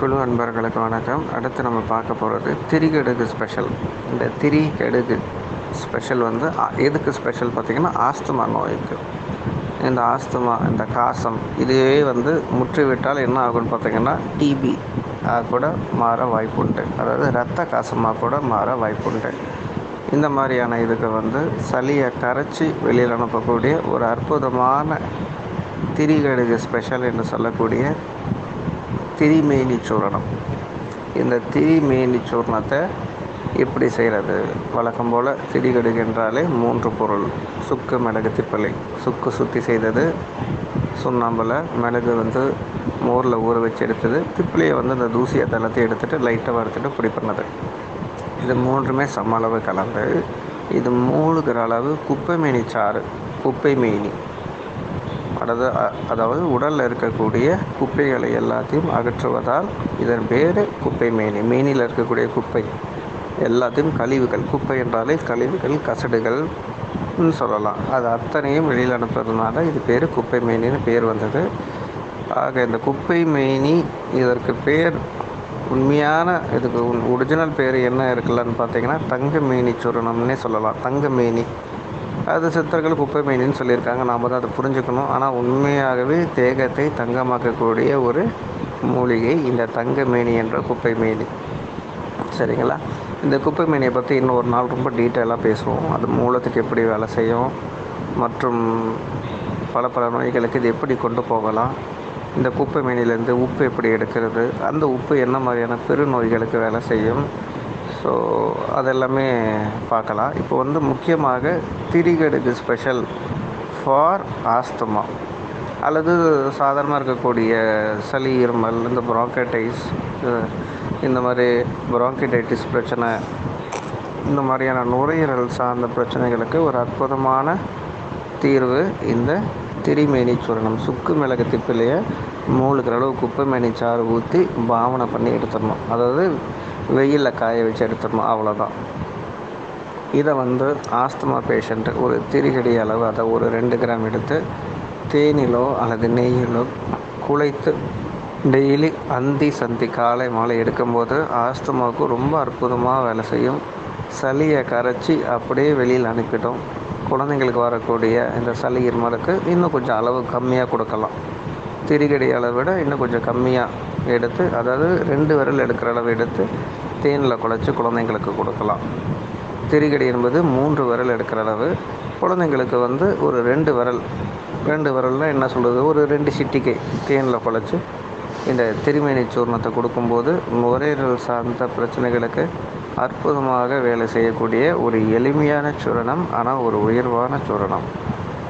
குழு அன்பர்களுக்கு வணக்கம். அடுத்து நம்ம பார்க்க போகிறது திரிகடுகு ஸ்பெஷல் இந்த திரிகடுகு ஸ்பெஷல் வந்து எதுக்கு ஸ்பெஷல் பார்த்திங்கன்னா ஆஸ்துமா நோய்க்கு. இந்த ஆஸ்துமா இந்த காசம் இதுவே வந்து முற்றிவிட்டால் என்ன ஆகும்னு பார்த்திங்கன்னா டிபி கூட மாற வாய்ப்புண்டு. அதாவது இரத்த காசமாக கூட மாற வாய்ப்புண்டு. இந்த மாதிரியான இதுக்கு வந்து சளியை கரைச்சி வெளியில் அனுப்பக்கூடிய ஒரு அற்புதமான திரிகடுகு ஸ்பெஷல் என்று சொல்லக்கூடிய திரிமேனி சூரணம். இந்த திரிமேனி சூர்ணத்தை எப்படி செய்கிறது? வழக்கம் போல் திரிகடுகு என்றாலே மூன்று பொருள். சுக்கு மிளகு திப்பலை. சுக்கு சுத்தி செய்தது சுண்ணாம்பில். மிளகு வந்து மோரில் ஊற வச்சு எடுத்தது. திப்பிலையை வந்து அந்த தூசியை தளத்தை எடுத்துகிட்டு லைட்டாக வறுத்துட்டு பொடி பண்ணது. இது மூன்றுமே சம அளவு கலந்து இது மூழ்கிற அளவு குப்பை மேனி சாறு குப்பை மேனி அதாவது அதாவது உடலில் இருக்கக்கூடிய குப்பைகளை எல்லாத்தையும் அகற்றுவதால் இதன் பேர் குப்பை மேனி. மேனியில் இருக்கக்கூடிய குப்பை எல்லாத்தையும் கழிவுகள். குப்பை என்றாலே கழிவுகள் கசடுகள் சொல்லலாம். அது அத்தனையும் வெளியில் அனுப்புறதுனால இது பேர் குப்பை மேனின்னு பேர் வந்தது. ஆக இந்த குப்பை மேனி இதற்கு பேர் உண்மையான இதுக்கு ஒரிஜினல் பேர் என்ன இருக்குல்லன்னு பார்த்தீங்கன்னா தங்க மேனி சுரணம்னே சொல்லலாம். தங்க மேனி. அது சித்தர்கள் குப்பை மீனின்னு சொல்லியிருக்காங்க. நாம் தான் அதை புரிஞ்சுக்கணும். ஆனால் உண்மையாகவே தேகத்தை தங்கமாக்கக்கூடிய ஒரு மூலிகை இந்த தங்க மேனி என்ற குப்பை மேனி. சரிங்களா? இந்த குப்பை மீனியை பற்றி இன்னும் ஒரு நாள் ரொம்ப டீட்டெயிலாக பேசுவோம். அது மூலத்துக்கு எப்படி வேலை செய்யும் மற்றும் பல பல நோய்களுக்கு இது எப்படி கொண்டு போகலாம் இந்த குப்பை மீனிலேருந்து உப்பு எப்படி எடுக்கிறது அந்த உப்பு என்ன மாதிரியான பெரு நோய்களுக்கு வேலை செய்யும் ஸோ அதெல்லாமே பார்க்கலாம். இப்போ வந்து முக்கியமாக திரிகடுகு ஸ்பெஷல் ஃபார் ஆஸ்துமா அல்லது சாதாரணமாக இருக்கக்கூடிய சளி இருமல் இந்த ப்ராங்கடைஸ் இந்த மாதிரி ப்ராங்கிடைட்டிஸ் பிரச்சனை இந்த மாதிரியான நுரையீரல் சார்ந்த பிரச்சனைகளுக்கு ஒரு அற்புதமான தீர்வு இந்த திரிமேனி சூரணம் சுக்கு மிளகு திப்பிலையை மூழ்கிற அளவு குப்பை மேனி சாறு ஊற்றி பாவனை பண்ணி எடுத்துடணும். அதாவது வெயிலில் காய வச்சு எடுத்துடணும் அவ்வளோதான் இதை வந்து ஆஸ்துமா பேஷண்ட்டு ஒரு திரிகடி அளவு அதை ஒரு ரெண்டு கிராம் எடுத்து தேனிலோ அல்லது நெய்யிலோ குழைத்து டெய்லி அந்தி சந்தி காலை மாலை எடுக்கும்போது ஆஸ்துமாவுக்கு ரொம்ப அற்புதமாக வேலை செய்யும். சளியை கரைச்சி அப்படியே வெளியில் அனுப்பிட்டோம். குழந்தைங்களுக்கு வரக்கூடிய இந்த சளி இருமலுக்கு இன்னும் கொஞ்சம் அளவு கம்மியாக கொடுக்கலாம். திரிகடி அளவை விட இன்னும் கொஞ்சம் கம்மியாக எடுத்து அதாவது ரெண்டு விரல் எடுக்கிற அளவு எடுத்து தேனில் குழைச்சி குழந்தைங்களுக்கு கொடுக்கலாம். திரிகடி என்பது மூன்று விரல் எடுக்கிற அளவு. குழந்தைங்களுக்கு வந்து ஒரு ரெண்டு விரல் ரெண்டு விரல்னால் என்ன சொல்கிறது ஒரு ரெண்டு சிட்டிக்கை தேனில் குழச்சி இந்த திருமேனி சூர்ணத்தை கொடுக்கும்போது நுரையீரல் சார்ந்த பிரச்சனைகளுக்கு அற்புதமாக வேலை செய்யக்கூடிய ஒரு எளிமையான சூரணம் ஆனால் ஒரு உயர்வான சூரணம்.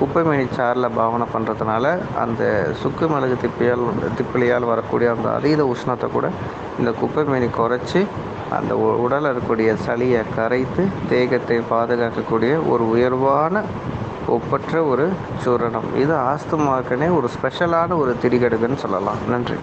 குப்பைமேனி சாறில் பாவனை பண்ணுறதுனால அந்த சுக்கு மிளகு திப்பியால் திப்பிலியால் வரக்கூடிய அந்த அதீத உஷ்ணத்தை கூட இந்த குப்பைமேனி குறைச்சி அந்த உடலில் இருக்கக்கூடிய சளியை கரைத்து தேகத்தை பாதுகாக்கக்கூடிய ஒரு உயர்வான ஒப்பற்ற ஒரு சூரணம். இது ஆஸ்துமாக்குனே ஒரு ஸ்பெஷலான ஒரு திரிகடுகுன்னு சொல்லலாம். நன்றி.